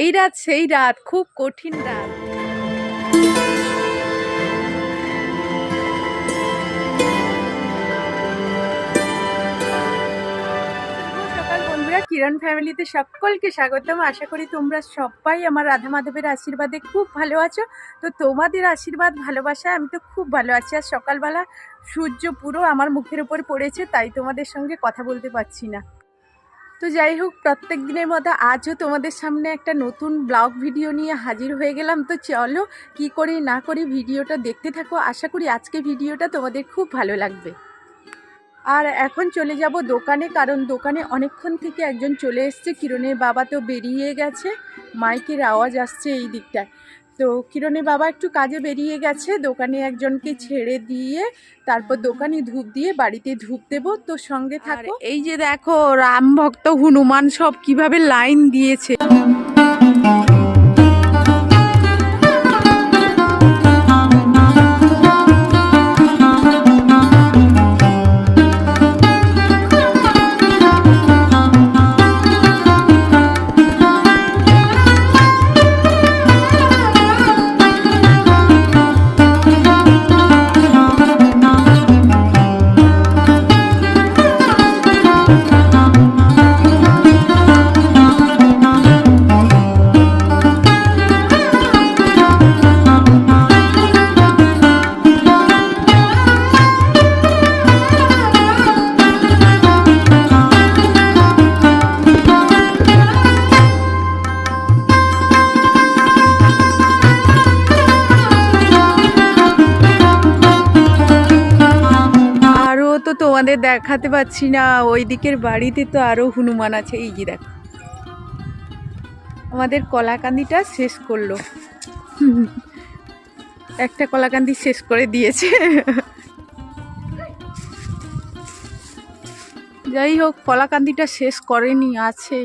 এই রাত সেই রাত, খুব কঠিন রাত। কিরণ ফ্যামিলিতে সকলকে স্বাগতম। আশা করি তোমরা সবাই আমার রাধা মাধবের আশীর্বাদে খুব ভালো আছো। তো তোমাদের আশীর্বাদ ভালোবাসায় আমি তো খুব ভালো আছি। আর সকালবেলা সূর্য পুরো আমার মুখের উপর পড়েছে, তাই তোমাদের সঙ্গে কথা বলতে পারছি না। তো যাই হোক, প্রত্যেক দিনের মতো আজও তোমাদের সামনে একটা নতুন ব্লগ ভিডিও নিয়ে হাজির হয়ে গেলাম। তো চলো, কি করি না করি ভিডিওটা দেখতে থাকো। আশা করি আজকে ভিডিওটা তোমাদের খুব ভালো লাগবে। আর এখন চলে যাব দোকানে, কারণ দোকানে অনেকক্ষণ থেকে একজন চলে এসছে। কিরণের বাবা তো বেরিয়ে গেছে। মাইকের আওয়াজ আসছে এই দিকটায়। তো কিরণের বাবা একটু কাজে বেরিয়ে গেছে দোকানে একজনকে ছেড়ে দিয়ে তারপর দোকানে ধূপ দিয়ে বাড়িতে ধূপ দেব তো সঙ্গে থাকো। এই যে দেখো রাম ভক্ত হনুমান সব কীভাবে লাইন দিয়েছে। তোমাদের দেখাতে পাচ্ছি না। ওই দিকের বাড়িতে তো আরও হনুমান আছে। এই যে দেখো। আমাদের কলাকান্দিটা শেষ করল। একটা কলাকান্দি শেষ করে দিয়েছে। যাই হোক, কলাকান্দিটা শেষ করেনি, আছে।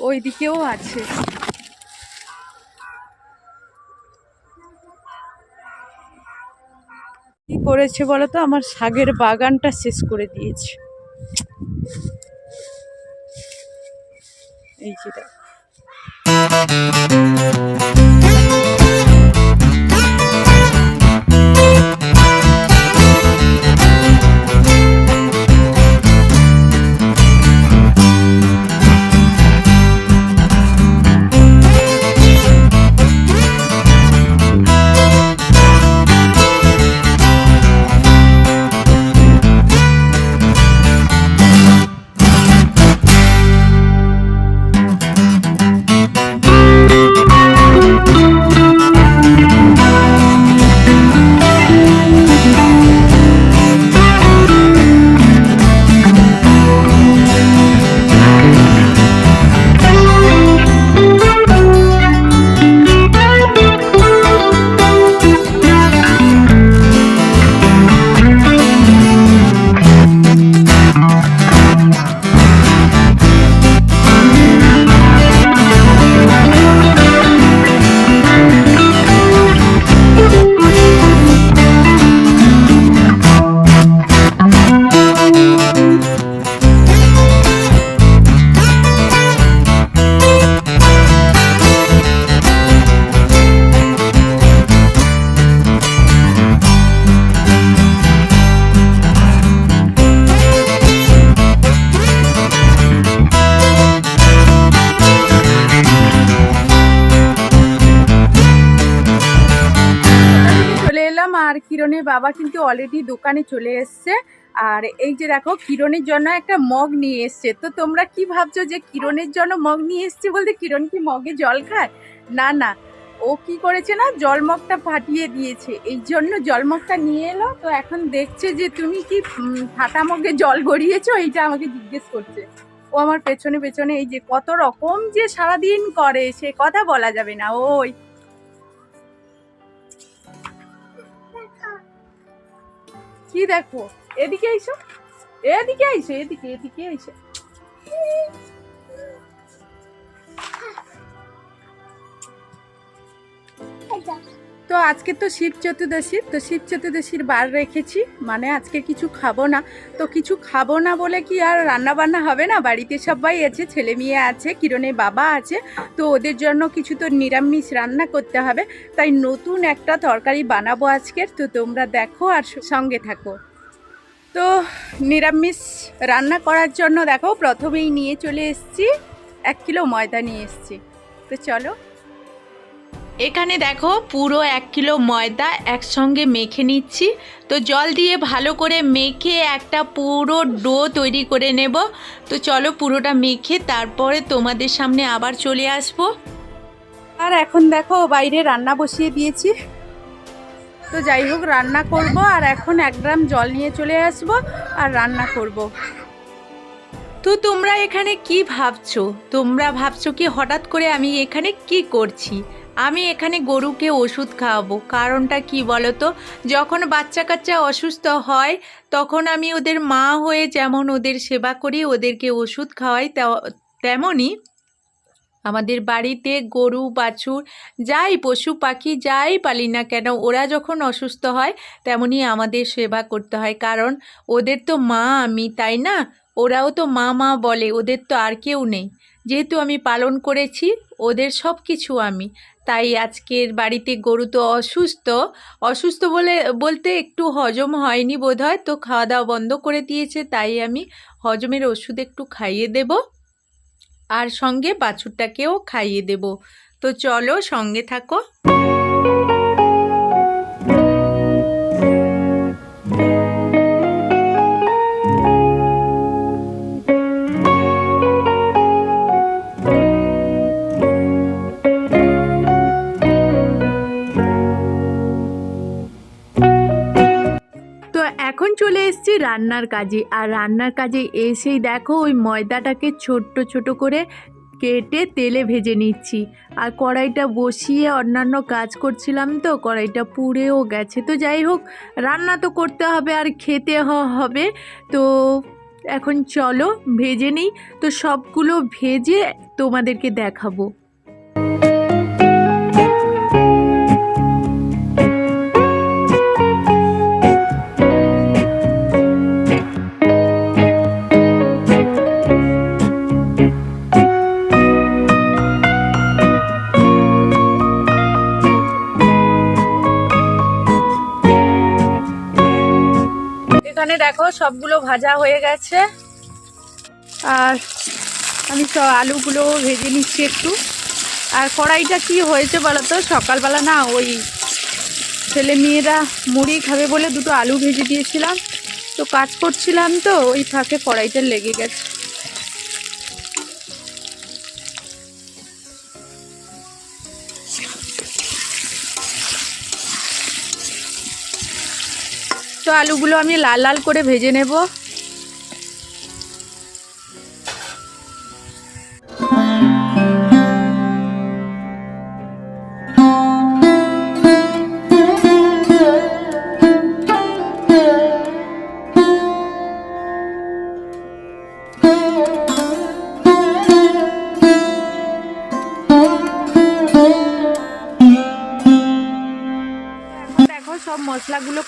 ওই দিকেও আছে। কি করেছে বলো তো আমার শাগের বাগানটা শেষ করে দিয়েছে। এই যে বাবা কিন্তু অলরেডি দোকানে চলে এসছে। আর এই যে দেখো, কিরণের জন্য একটা মগ নিয়ে এসছে। তো তোমরা কি ভাবছ যে কিরণের জন্য মগ নিয়ে এসছে বলতে কিরণ কি মগে জল খায়? না না। ও কি করেছে না, জলমগটা ফাটিয়ে দিয়েছে। এই জন্য জলমগটা নিয়ে এলো। তো এখন দেখছে যে তুমি কি ফাটা মগে জল গড়িয়েছো? এইটা আমাকে জিজ্ঞেস করছে। ও আমার পেছনে পেছনে এই যে কত রকম যে সারাদিন করে, সে কথা বলা যাবে না। ওই কি দেখো? এদিকে এসো এদিকে আইসো এদিকে এদিকে আইসো। তো আজকে তো শিব চতুর্দশী, তো শিব চতুর্দশীর বার রেখেছি। মানে আজকে কিছু খাব না। তো কিছু খাব না বলে কি আর রান্না বান্না হবে না? বাড়িতে সবাই আছে, ছেলে মেয়ে আছে, কিরণের বাবা আছে। তো ওদের জন্য কিছু তো নিরামিষ রান্না করতে হবে। তাই নতুন একটা তরকারি বানাবো আজকের। তো তোমরা দেখো আর সঙ্গে থাকো। তো নিরামিষ রান্না করার জন্য দেখো, প্রথমেই নিয়ে চলে এসেছি। এক কিলো ময়দা নিয়ে এসেছি। তো চলো এখানে দেখো পুরো এক কিলো ময়দা একসঙ্গে মেখে নিচ্ছি। তো জল দিয়ে ভালো করে মেখে একটা পুরো ডো তৈরি করে নেব। তো চলো পুরোটা মেখে তারপরে তোমাদের সামনে আবার চলে আসব। আর এখন দেখো বাইরে রান্না বসিয়ে দিয়েছি। তো যাই হোক, রান্না করব আর এখন এক গ্রাম জল নিয়ে চলে আসব আর রান্না করব। তো তোমরা এখানে কি ভাবছ? তোমরা ভাবছ কি হঠাৎ করে আমি এখানে কি করছি? আমি এখানে গরুকে ওষুধ খাওয়াবো। কারণটা কি বলো তো যখন বাচ্চা কাচ্চা অসুস্থ হয়, তখন আমি ওদের মা হয়ে যেমন ওদের সেবা করি, ওদেরকে ওষুধ খাওয়াই তেমনই আমাদের বাড়িতে গরু, বাছুর, যাই পশু, পাখি যাই পালি না কেন, ওরা যখন অসুস্থ হয়, তেমনই আমাদের সেবা করতে হয়। কারণ ওদের তো মা আমি তাই না? ওরাও তো মা মা বলে, ওদের তো আর কেউ নেই। যেহেতু আমি পালন করেছি, ওদের সব কিছু আমি। তাই আজকের বাড়িতে গরু তো অসুস্থ। অসুস্থ বলে, বলতে একটু হজম হয়নি বোধ হয় তো খাওয়া দাওয়া বন্ধ করে দিয়েছে, তাই আমি হজমের ওষুধ একটু খাইয়ে দেব। আর সঙ্গে বাছুরটাকেও খাইয়ে দেব। তো চলো সঙ্গে থাকো। চলে এসেছি রান্নার কাজে। আর রান্নার কাজে এসেই দেখো ওই ময়দাটাকে ছোট্ট ছোট করে কেটে তেলে ভেজে নিচ্ছি। আর কড়াইটা বসিয়ে অন্যান্য কাজ করছিলাম তো, কড়াইটা পুড়েও গেছে। তো যাই হোক, রান্না তো করতে হবে আর খেতে হবে। তো এখন চলো, ভেজে নিই। তো সবগুলো ভেজে তোমাদেরকে দেখাবো। দেখো, সবগুলো ভাজা হয়ে গেছে। আর আমি সব আলুগুলো ভেজে নিচ্ছি একটু। আর কড়াইটা কি হয়েছে বলতো সকালবেলা না ওই ছেলে মেয়েরা মুড়ি খাবে বলে দুটো আলু ভেজে দিয়েছিলাম। তো কাজ করছিলাম তো, ওই ফাঁকে কড়াইটা লেগে গেছে। তো আলুগুলো আমি লাল লাল করে ভেজে নেব।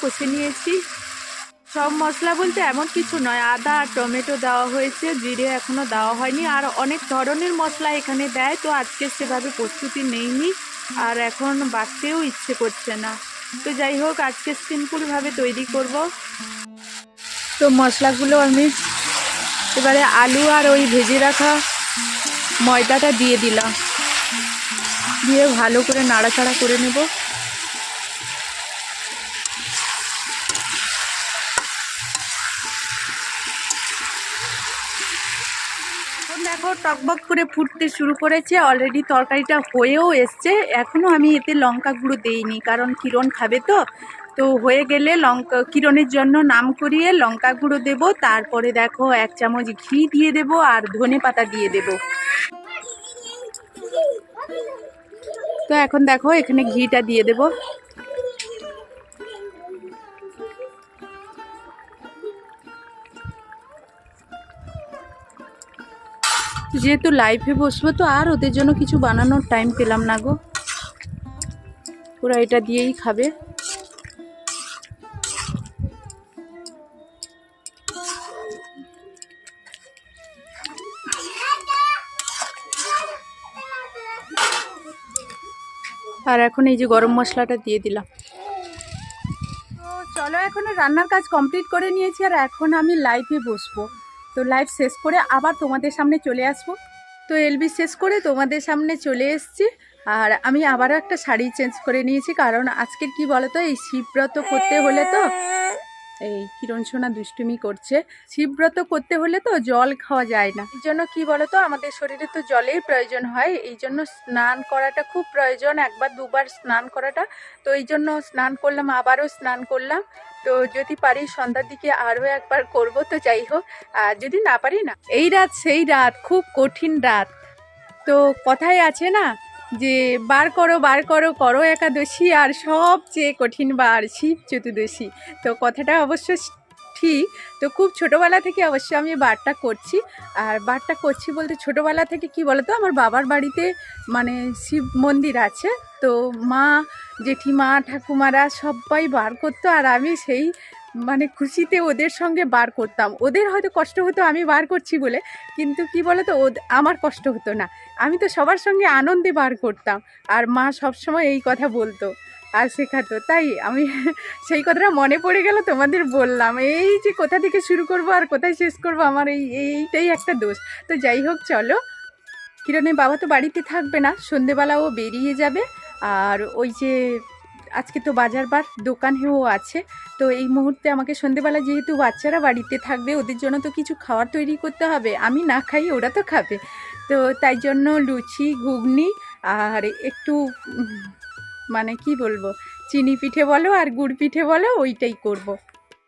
কষে নিয়েছি। সব মশলা বলতে এমন কিছু নয়। আদা আর টমেটো দেওয়া হয়েছে, জিরে এখনও দেওয়া হয়নি। আর অনেক ধরনের মশলা এখানে দেয়, তো আজকে সেভাবে প্রস্তুতি নেইনি। আর এখন বাড়তেও ইচ্ছে করছে না। তো যাই হোক, আজকে সিম্পলভাবে তৈরি করব। তো মশলাগুলো আমি এবারে আলু আর ওই ভেজে রাখা ময়দাটা দিয়ে দিলাম। দিয়ে ভালো করে নাড়াচাড়া করে নেব এখন দেখো, টকবক করে ফুটতে শুরু করেছে। অলরেডি তরকারিটা হয়েও এসছে। এখনও আমি এতে লঙ্কা গুঁড়ো দেইনি, কারণ কিরণ খাবে তো। তো হয়ে গেলে লঙ্কা, কিরণের জন্য নাম করিয়ে লঙ্কা গুঁড়ো দেবো। তারপরে দেখো, এক চামচ ঘি দিয়ে দেবো আর ধনে পাতা দিয়ে দেবো। তো এখন দেখো, এখানে ঘিটা দিয়ে দেবো। যেহেতু লাইফে বসবো, তো আর ওদের জন্য কিছু বানানোর টাইম পেলাম না গো। ওরা এটা দিয়েই খাবে। আর এখন এই যে গরম মশলাটা দিয়ে দিলাম। তো চলো এখন রান্নার কাজ কমপ্লিট করে নিয়েছি, আর এখন আমি লাইফে বসবো। তো লাইভ শেষ করে আবার তোমাদের সামনে চলে আসব। তো এলবি শেষ করে তোমাদের সামনে চলে এসছি আর আমি আবারও একটা শাড়ি চেঞ্জ করে নিয়েছি, কারণ আজকের কি বলতো, এই শিবব্রত করতে হলে তো এই কিরণ সোনা দুষ্টুমি করছে। শিবব্রত করতে হলে তো জল খাওয়া যায় না। এই জন্য কি বলতো? আমাদের শরীরে তো জলের প্রয়োজন হয়। এই জন্য স্নান করাটা খুব প্রয়োজন। একবার দুবার স্নান করাটা। তো এই জন্য স্নান করলাম, আবারও স্নান করলাম। তো যদি পারি সন্ধ্যার দিকে আরও একবার করব তো যাই হোক। আর যদি না পারি না, এই রাত, সেই রাত, খুব কঠিন রাত। তো কথায় আছে না যে বার করো বার করো করো একাদশী আর সবচেয়ে কঠিন বার শিব চতুর্দশী। তো কথাটা অবশ্য ঠিক, তো খুব ছোটোবেলা থেকে অবশ্য আমি বারটা করছি। আর বারটা করছি বলতে ছোটোবেলা থেকে কি বলতো? আমার বাবার বাড়িতে মানে শিব মন্দির আছে। তো মা, জেঠিমা, ঠাকুমারা সবাই বার করতো আর আমি সেই মানে খুশিতে ওদের সঙ্গে বার করতাম। ওদের হয়তো কষ্ট হতো, আমি বার করছি বলে। কিন্তু কি বলতো আমার কষ্ট হতো না। আমি তো সবার সঙ্গে আনন্দে বার করতাম। আর মা সবসময় এই কথা বলতো আর শেখাতো। তাই আমি সেই কথাটা মনে পড়ে গেল, তোমাদের বললাম। এই যে কোথা থেকে শুরু করব আর কোথায় শেষ করব, আমার এই, এইটাই একটা দোষ। তো যাই হোক, চলো। কিরণের বাবা তো বাড়িতে থাকবে না। সন্ধেবেলা ও বেরিয়ে যাবে। আর ওই যে আজকে তো বাজার বার দোকানেও আছে, তো এই মুহূর্তে আমাকে সন্ধেবেলা যেহেতু বাচ্চারা বাড়িতে থাকবে, ওদের জন্য তো কিছু খাবার তৈরি করতে হবে। আমি না খাই, ওরা তো খাবে। তো তাই জন্য লুচি, ঘুগনি আর একটু মানে কি বলব, চিনি পিঠে বলো আর গুড় পিঠে বলো, ওইটাই করব।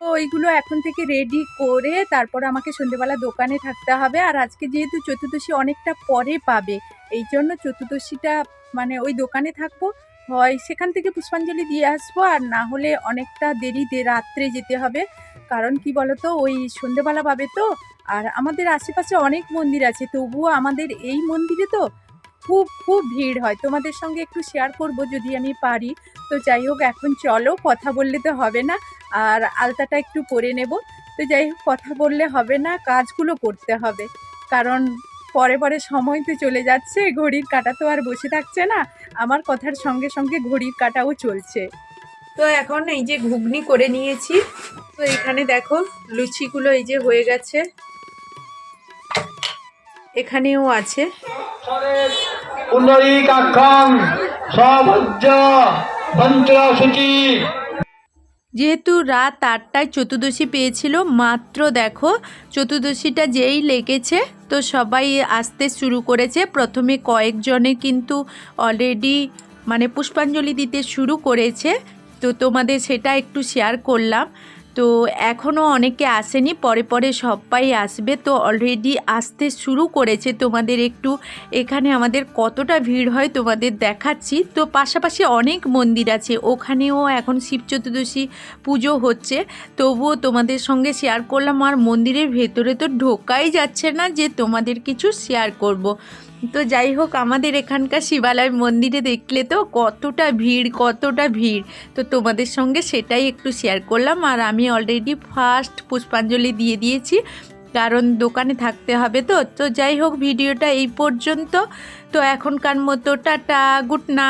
তো ওইগুলো এখন থেকে রেডি করে তারপর আমাকে সন্ধেবেলা দোকানে থাকতে হবে। আর আজকে যেহেতু চতুর্দশী অনেকটা পরে পাবে, এই জন্য চতুর্দশীটা মানে ওই দোকানে থাকব। হয়, সেখান থেকে পুষ্পাঞ্জলি দিয়ে আসব, আর না হলে অনেকটা দেরিতে রাত্রে যেতে হবে। কারণ কি বলতো, ওই সন্ধেবেলা পাবে তো, আর আমাদের আশেপাশে অনেক মন্দির আছে, তবুও আমাদের এই মন্দিরে তো খুব খুব ভিড় হয়। তোমাদের সঙ্গে একটু শেয়ার করব যদি আমি পারি। তো যাই হোক, এখন চলো, কথা বললে তো হবে না, আর আলতাটা একটু পরে নেব। তো যাই হোক, কথা বললে হবে না, কাজগুলো করতে হবে। কারণ পরে পরে সময় তো চলে যাচ্ছে, ঘড়ির কাঁটা তো আর বসে থাকছে না। আমার কথার সঙ্গে সঙ্গে ঘড়ির কাটাও চলছে। তো এখন এই যে ঘুগনি করে নিয়েছি, তো এখানে দেখো লুচিগুলো এই যে হয়ে গেছে। এখানেও আছে। সব সভজ্য পঞ্চশুচি যেহেতু রাত আটটায় চতুর্দশী পেয়েছিল, মাত্র দেখো চতুর্দশীটা যেই লেগেছে, তো সবাই আসতে শুরু করেছে। প্রথমে কয়েকজনে কিন্তু অলরেডি মানে পুষ্পাঞ্জলি দিতে শুরু করেছে, তো তোমাদের সেটা একটু শেয়ার করলাম। তো এখনও অনেকে আসেনি, পরে পরে সবাই আসবে। তো অলরেডি আসতে শুরু করেছে তোমাদের একটু। এখানে আমাদের কতটা ভিড় হয় তোমাদের দেখাচ্ছি। তো পাশাপাশি অনেক মন্দির আছে, ওখানেও এখন শিব চতুর্দশী পুজো হচ্ছে। তবুও তোমাদের সঙ্গে শেয়ার করলাম, আর মন্দিরের ভেতরে তো ঢোকাই যাচ্ছে না যে তোমাদের কিছু শেয়ার করব। তো যাই হোক আমাদের এখানকার শিবালয় মন্দিরে দেখলে তো কতটা ভিড় কতটা ভিড়। তো তোমাদের সঙ্গে সেটাই একটু শেয়ার করলাম। আর আমি অলরেডি ফার্স্ট পুষ্পাঞ্জলি দিয়ে দিয়েছি, কারণ দোকানে থাকতে হবে তো। তো যাই হোক ভিডিওটা এই পর্যন্ত। তো এখনকার মতো টাটা গুড নাইট